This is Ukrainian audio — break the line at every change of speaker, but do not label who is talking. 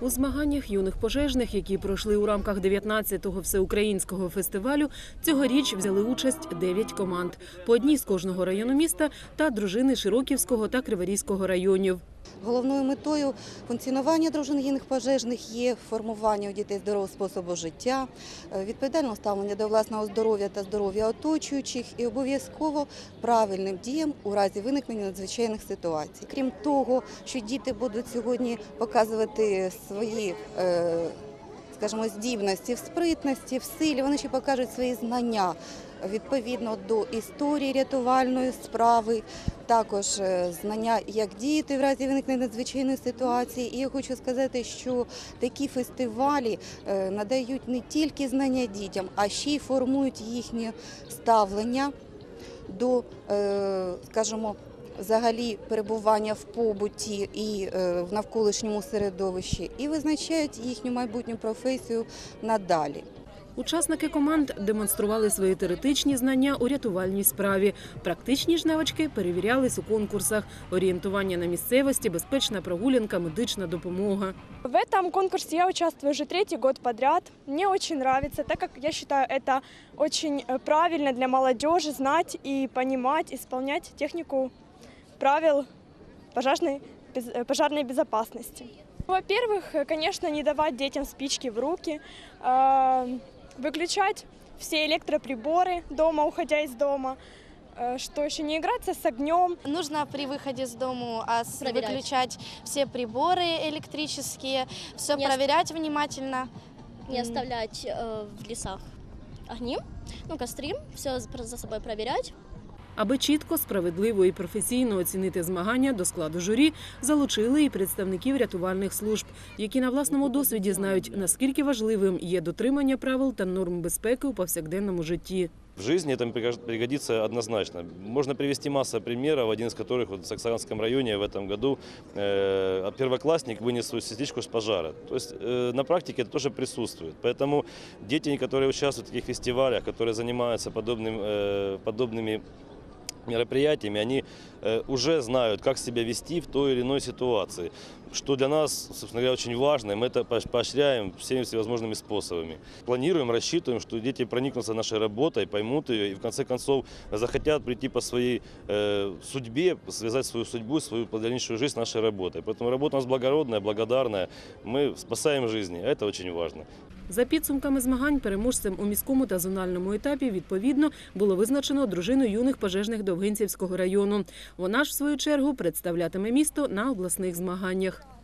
У змаганнях юних пожежних, які пройшли у рамках 19-го всеукраїнського фестивалю, цьогоріч взяли участь 9 команд по одній з кожного району міста та дружини Широківського та Криворізького районів.
Головною метою функціонування дружин гінних пожежних є формування у дітей здорового способу життя, е, відповідального ставлення до власного здоров'я та здоров'я оточуючих і обов'язково правильним діям у разі виникнення надзвичайних ситуацій. Крім того, що діти будуть сьогодні показувати свої. Скажімо, здібності в спритності, в силі, вони ще покажуть свої знання відповідно до історії рятувальної справи, також е, знання, як діяти в разі виникнення надзвичайної ситуації. І я хочу сказати, що такі фестивалі е, надають не тільки знання дітям, а ще й формують їхнє ставлення до, е, скажімо, взагалі перебування в побуті і е, в навколишньому середовищі, і визначають їхню майбутню професію надалі.
Учасники команд демонстрували свої теоретичні знання у рятувальній справі. Практичні ж навички перевірялись у конкурсах: орієнтування на місцевості, безпечна прогулянка, медична допомога.
В этом конкурсе я участвую уже третий год подряд. Мне очень нравится, так как я считаю это очень э, правильно для молодежи знать и понимать, исполнять технику Правил пожарной, э, пожарной безопасности. Во-первых, э, конечно, не давать детям спички в руки, э, выключать все электроприборы дома, уходя из дома. Э, Что еще не играться с огнем,
Нужно при выходе из а,
Проверять.
выключать все приборы электрические, все
Не ост-
проверять внимательно.
не оставлять э, в лесах огни, ну, костры, все за собой проверять.
Аби чітко, справедливо і професійно оцінити змагання до складу журі, залучили і представників рятувальних служб, які на власному досвіді знають, наскільки важливим є дотримання правил та норм безпеки у повсякденному житті.
В жизни это пригож- пригодится однозначно. Можно привести массу примеров, один из которых вот в Саксаганском районе в этом году э, первоклассник вынес свою сестричку с пожара. То есть э, на практике это тоже присутствует. Поэтому дети, которые участвуют в таких фестивалях, которые занимаются подобным, э, подобными Мероприятиями, они э, уже знают, как себя вести в той или иной ситуации. Что для нас, собственно говоря, очень важно, и мы это поощ- поощряем всеми всевозможными способами. Планируем, рассчитываем, что дети проникнутся нашей работой, поймут ее и в конце концов захотят прийти по своей э, судьбе, связать свою судьбу, свою дальнейшую жизнь с нашей работой. Поэтому работа у нас благородная, благодарная. Мы спасаем жизни, это очень важно.
За підсумками змагань переможцем у міському та зональному етапі відповідно було визначено дружину юних пожежних Довгинцівського району. Вона ж в свою чергу представлятиме місто на обласних змаганнях.